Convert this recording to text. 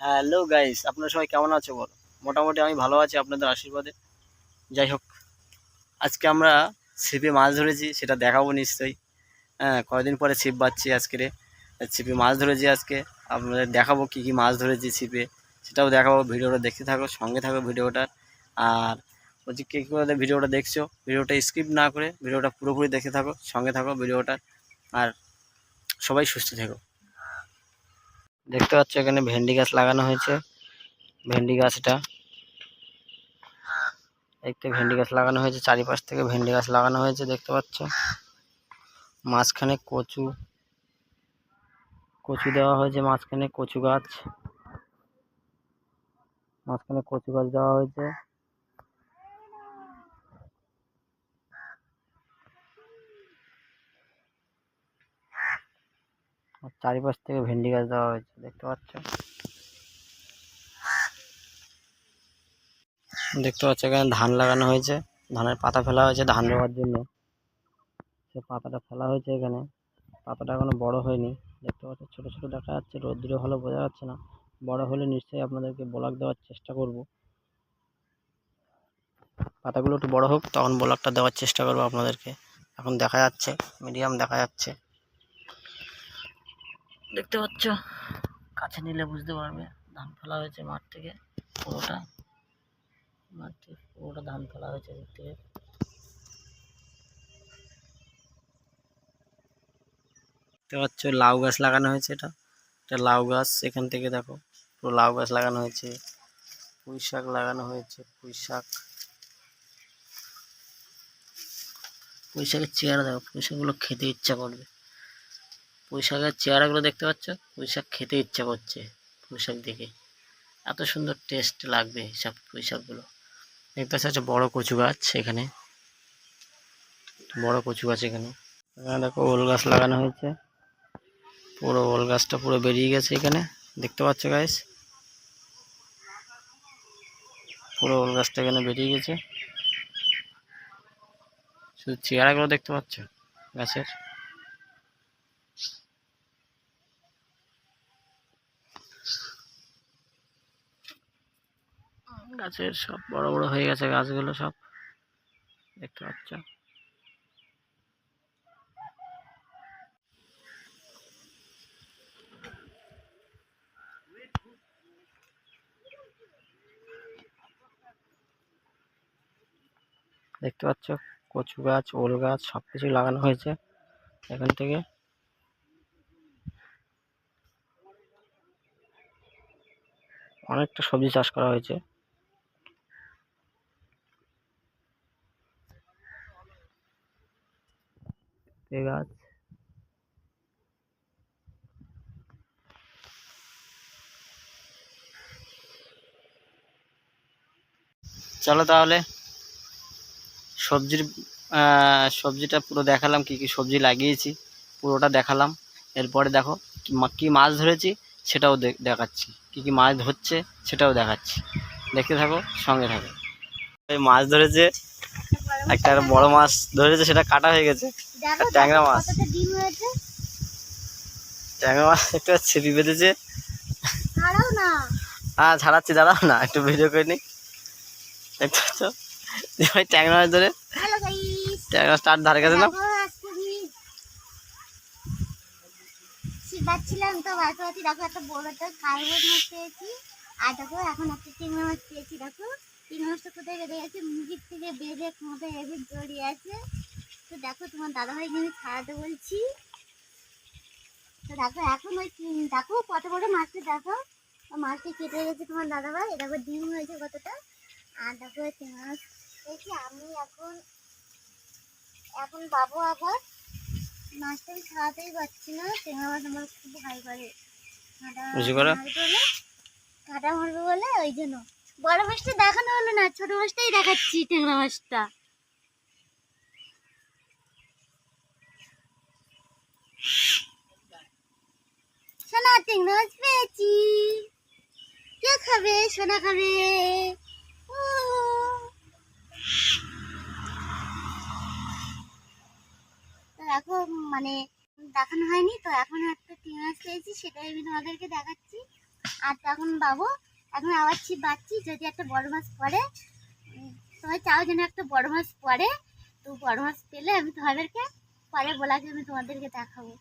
Hello guys আপনারা সবাই কেমন আছে বলো? মোটামুটি আমি ভালো আছি আপনাদের আশীর্বাদে। যাই হোক, আজকে আমরা ছিপে মাছ ধরেছি, সেটা দেখাবো নিশ্চয়ই। হ্যাঁ কয়দিন পরে ছিপ বাচ্ছি আজকে ছিপে মাছ ধরেছি আজকে। আপনাদের দেখাবো কি কি মাছ ধরেছি ছিপে। সেটাও দেখাবো, ভিডিওটা দেখতে থাকো, সঙ্গে থাকো ভিডিওটার আর বলছি, কে কী করে ভিডিওটা দেখছ, ভিডিওটা স্কিপ না করে ভিডিওটা পুরোপুরি দেখতে থাকো, সঙ্গে থাকো ভিডিওটার আর সবাই সুস্থ থেকো। দেখতে পাচ্ছ এখানে ভেন্ডি গাছ লাগানো হয়েছে। ভেন্ডি গাছটা একটু ভেন্ডি গাছ লাগানো হয়েছে, চারিপাশ থেকে ভেন্ডি গাছ লাগানো হয়েছে, দেখতে পাচ্ছ। মাঝখানে কচু কচু দেওয়া হয়েছে, মাঝখানে কচু গাছ, মাঝখানে কচু গাছ দেওয়া হয়েছে। চারিপাশ থেকে ভেন্ডি গাছ দেওয়া হয়েছে, দেখতে পাচ্ছ? দেখতে পাচ্ছ এখানে ধান লাগানো হয়েছে, ধানের পাতা ফেলা হয়েছে ধান রোয়ার জন্য। সে পাতাটা ফেলা হয়েছে এখানে, পাতাটা এখনও বড় হয়নি। দেখতে পাচ্ছ ছোট ছোট দেখা যাচ্ছে রোদ্দুরে ভালো বোঝা যাচ্ছে না। বড় হলে নিশ্চয়ই আপনাদেরকে ব্লগ দেওয়ার চেষ্টা করব। পাতাগুলো একটু বড় হোক, তখন ব্লগটা দেওয়ার চেষ্টা করব আপনাদেরকে। এখন দেখা যাচ্ছে, মিডিয়াম দেখা যাচ্ছে। দেখতে পাচ্ছ? কাছে নিলে বুঝতে পারবে, ধান ফেলা হয়েছে মাঠ থেকে, পুরোটা। মাঠ থেকে পুরোটা ধান ফেলা হয়েছে দিক থেকে। দেখতে পাচ্ছ, লাউ গাছ লাগানো হয়েছে এটা। এটা লাউ গাছ, এখান থেকে দেখো, পুরো লাউ গাছ লাগানো হয়েছে। পুঁই শাক লাগানো হয়েছে, পুঁই শাক। পুঁই শাকের চেয়ারা দেখো, পুঁই শাকগুলো খেতে ইচ্ছা করবে। পুঁই শাকের চেয়ারাগুলো দেখতে পাচ্ছ? পুঁই শাক খেতে ইচ্ছা করছে পুঁই শাক দেখে। এত সুন্দর টেস্ট লাগবে সব পুঁই শাকগুলো দেখতে পাচ্ছ একটা বড় কচু গাছ এখানে। বড় কচু গাছ এখানে। এখানে দেখো ওল গাছ লাগানো হয়েছে। পুরো ওল গাছটা পুরো বেরিয়ে গেছে এখানে। দেখতে পাচ্ছ গাছ পুরো ওল গাছটা এখানে বেরিয়ে গেছে। শুধু চেয়ারাগুলো দেখতে পাচ্ছ গাছের? গাছের সব বড় বড় হয়ে গেছে গাছগুলো সব। দেখতে পাচ্ছ? দেখতে পাচ্ছ? কচু গাছ, ওল গাছ সব কিছু লাগানো হয়েছে এখান থেকে। অনেকটা সবজি চাষ করা হয়েছে। পেঁপে গাছ। চলো তাহলে সবজির সবজিটা পুরো দেখালাম কি কি সবজি লাগিয়েছি পুরোটা দেখালাম। এরপরে দেখো কি মা- কি মাছ ধরেছি সেটাও দে- দেখাচ্ছি। কি কি মাছ ধরছে সেটাও দেখাচ্ছি। দেখতে থাকো সঙ্গে থাকো। এই মাছ ধরেছে একটা বড় মাছ ধরেছে সেটা কাটা হয়ে গেছে। ট্যাংরা মাছ। ট্যাংরা মাছ একটা ছিপি বেঁধেছে। হ্যাঁ ছাড়াচ্ছি দাঁড়াও না একটু ভিডিও করে নিই। দেখতে পাচ্ছ? ভাই ট্যাংরা মাছ ধরে ট্যাংরা স্টার্ট ধারে গেছে না? দেখো আজকে আমি শিবাচ্ছিলাম তো ভাবতে দেখো একটা বড় একটা কার্বন মাছ পেয়েছি। আর দেখো এখন একটা চিংড়ি মাছ পেয়েছি দেখো। কোথায় বেঁধে গেছে মুরগির থেকে বেঁধে কোথায় জড়িয়ে আছে। তো দেখো তোমার দাদাভাই কিন্তু ছাড়াতে বলছি। তো দেখো এখন ওই দেখো কত বড় মাছটা দেখো। মাছটা কেটে গেছে তোমার দাদাভাই। দেখো ডিম হয়েছে কতটা। আর দেখো মাছ পেয়েছি আমি এখন এখন বাবু আবার মাছটা আমি খাওয়াতেই পারছি না। মাছ আমার খুব ভয় করে। কাঁটা মারবে বলে ওই জন্য। বড় মাছটা দেখানো হলো না, ছোট মাছটাই দেখাচ্ছি ট্যাংরা মাছটা। সোনা, ট্যাংরা মাছ পেয়েছি। কে খাবে? সোনা খাবে। এখন মানে দেখানো হয়নি, তো এখন একটা টিম মাছ পেয়েছি, সেটাই আমি তোমাদেরকে দেখাচ্ছি। আর তখন বাবু এখন আবার ছিপ বাচ্ছি যদি একটা বড় মাছ পড়ে তোমার চাও যেন একটা বড় মাছ পড়ে। তো বড় মাছ পেলে আমি তোমাদেরকে, পরে বলাকে আমি তোমাদেরকে দেখাবো।